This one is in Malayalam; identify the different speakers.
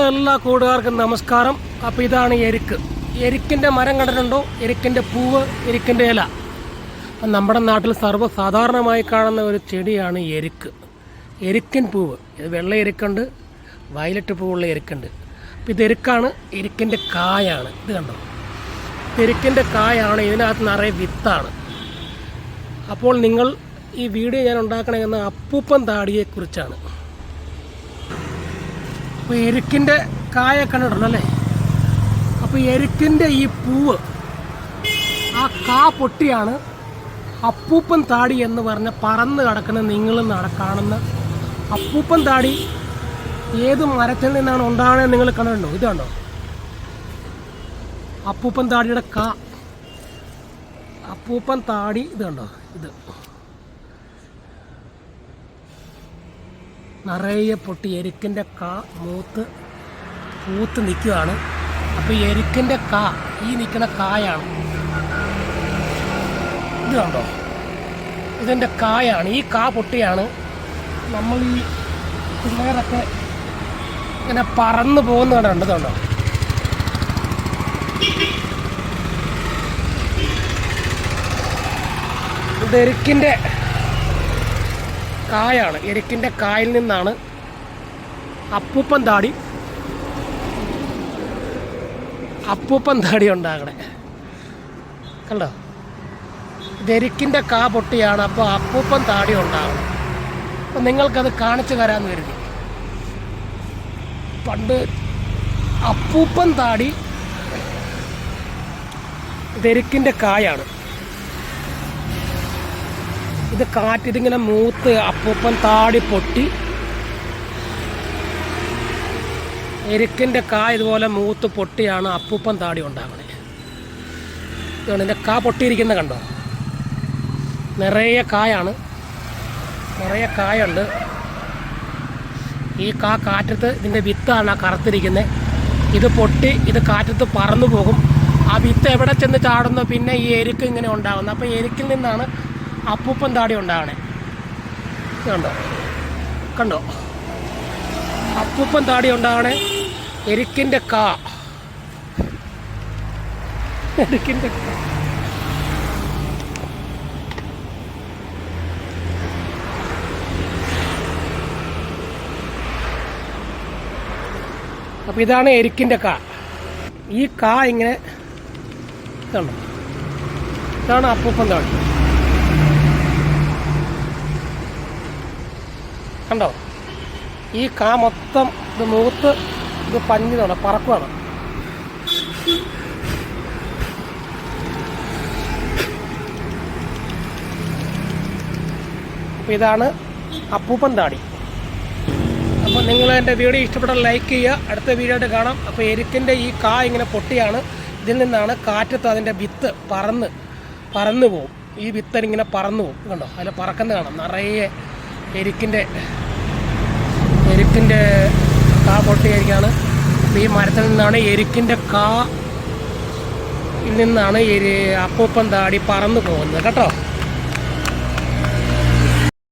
Speaker 1: എല്ലാ കൂട്ടുകാർക്കും നമസ്കാരം. അപ്പോൾ ഇതാണ് എരിക്ക്. എരിക്കിന്റെ മരം കണ്ടിട്ടുണ്ടോ? എരിക്കിന്റെ പൂവ് എരിക്കിന്റെ ഇല. നമ്മുടെ നാട്ടിൽ സർവസാധാരണമായി കാണുന്ന ഒരു ചെടിയാണ് എരിക്ക്. എരിക്കൻ പൂവ്. ഇത് വെള്ള എരിക്കുണ്ട് വയലറ്റ് പൂവുള്ള എരിക്കുണ്ട്. അപ്പോൾ ഇത് എരിക്കാണ് എരിക്കിന്റെ കായാണ്. ഇത് കണ്ടോ? എരിക്കിന്റെ കായാണ് ഇതിനകത്ത് നിറയെ വിത്താണ്. അപ്പോൾ നിങ്ങൾ ഈ വീഡിയോ ഞാൻ ഉണ്ടാക്കണമെന്ന അപ്പൂപ്പൻ താടിയെക്കുറിച്ചാണ്. അപ്പോൾ എരുക്കിന്റെ കായൊക്കെ ഇടണം അല്ലേ? അപ്പോൾ എരുക്കിന്റെ ഈ പൂവ് ആ കാ പൊട്ടിയാണ് അപ്പൂപ്പൻ താടി എന്ന് പറഞ്ഞ പറന്ന് കിടക്കുന്ന നിങ്ങൾ കാണുന്ന അപ്പൂപ്പൻ താടി ഏത് മരത്തിൽ നിന്നാണ് ഉണ്ടാകണത് നിങ്ങൾ കണ്ടിട്ടുണ്ടോ? ഇത് കണ്ടോ? അപ്പൂപ്പൻ താടിയുടെ കാ. അപ്പൂപ്പൻ താടി ഇത് കണ്ടോ? ഇത്. നിറയെ പൊട്ടി എരുക്കിന്റെ കാ മൂത്ത് പൂത്ത് നിൽക്കുകയാണ്. അപ്പോൾ എരുക്കിന്റെ കാ ഈ നിൽക്കുന്ന കായാണ്. ഇത് കണ്ടോ? ഇതിന്റെ കായാണ്. ഈ കാ പൊട്ടിയാണ് നമ്മൾ ഈ പിള്ളേരൊക്കെ ഇങ്ങനെ പറന്നു പോകുന്ന ഇത് എരുക്കിന്റെ കായാണ്. എരിക്കിന്റെ കായിൽ നിന്നാണ് അപ്പൂപ്പൻ താടി. അപ്പൂപ്പൻ താടി ഉണ്ടാകണേ. കണ്ടോ? ഇതെരിക്കിന്റെ കാ പൊട്ടിയാണ് അപ്പോൾ അപ്പൂപ്പൻ താടി ഉണ്ടാകണം. അപ്പം നിങ്ങൾക്കത് കാണിച്ചു തരാമെന്ന് കരുതി. പണ്ട് അപ്പൂപ്പൻ താടി ഇതെരിക്കിന്റെ കായാണ്. ഇത് കാറ്റ് ഇതിങ്ങനെ മൂത്ത് അപ്പൂപ്പൻ താടി പൊട്ടി. എരുക്കിന്റെ കാ ഇതുപോലെ മൂത്ത് പൊട്ടിയാണ് അപ്പൂപ്പൻ താടി ഉണ്ടാകുന്നത് ഇതാണ് എന്റെ കാ പൊട്ടിയിരിക്കുന്ന കണ്ടോ? നിറയെ കായാണ്. നിറയെ കായുണ്ട്. ഈ കാ കാറ്റത്ത് ഇതിന്റെ വിത്താണ് ആ കറുത്തിരിക്കുന്നത് ഇത് പൊട്ടി ഇത് കാറ്റത്ത് പറന്നു പോകും. ആ വിത്ത് എവിടെ ചെന്ന് ചാടുന്നു? പിന്നെ ഈ എരുക്ക് ഇങ്ങനെ ഉണ്ടാകുന്നത് അപ്പോൾ എരുക്കിൽ നിന്നാണ് അപ്പൂപ്പൻ താടി ഉണ്ടാവണേ കണ്ടോ? കണ്ടോ? അപ്പൂപ്പൻ താടി ഉണ്ടാവണേ എരിക്കിന്റെ കാ. എരിക്കിന്റെ കാ. അപ്പോൾ ഇതാണ് എരിക്കിന്റെ കാ. ഈ കാ ഇങ്ങനെ കണ്ടോ? ഇതാണ് അപ്പൂപ്പൻ താടി കണ്ടോ? ഈ കാ മൊത്തം ഇത് മൂത്ത് ഇത് പഞ്ഞതാണ് പറക്കുവാണ് അപ്പോൾ ഇതാണ് അപ്പൂപ്പൻ താടി. അപ്പോൾ നിങ്ങൾ എന്റെ വീഡിയോ ഇഷ്ടപ്പെട്ടാൽ ലൈക്ക് ചെയ്യുക. അടുത്ത വീഡിയോ ആയിട്ട് കാണാം. അപ്പോൾ എരുക്കിന്റെ ഈ കാ ഇങ്ങനെ പൊട്ടിയാണ്. ഇതിൽ നിന്നാണ് കാറ്റത്ത് അതിന്റെ വിത്ത് പറന്ന് പറന്നു പോകും ഈ വിത്ത് ഇങ്ങനെ പറന്നു പോകും കണ്ടോ? അതിൽ പറക്കുന്ന കാണാം. നിറയെ എരുക്കിന്റെ എരുക്കിന്റെ കാ പൊട്ടിയായിരിക്കാണ് ഈ മരത്തിൽ നിന്നാണ് എരുക്കിന്റെ കാ നിന്നാണ് അപ്പൂപ്പൻ താടി പറന്നു പോകുന്നത്. കേട്ടോ?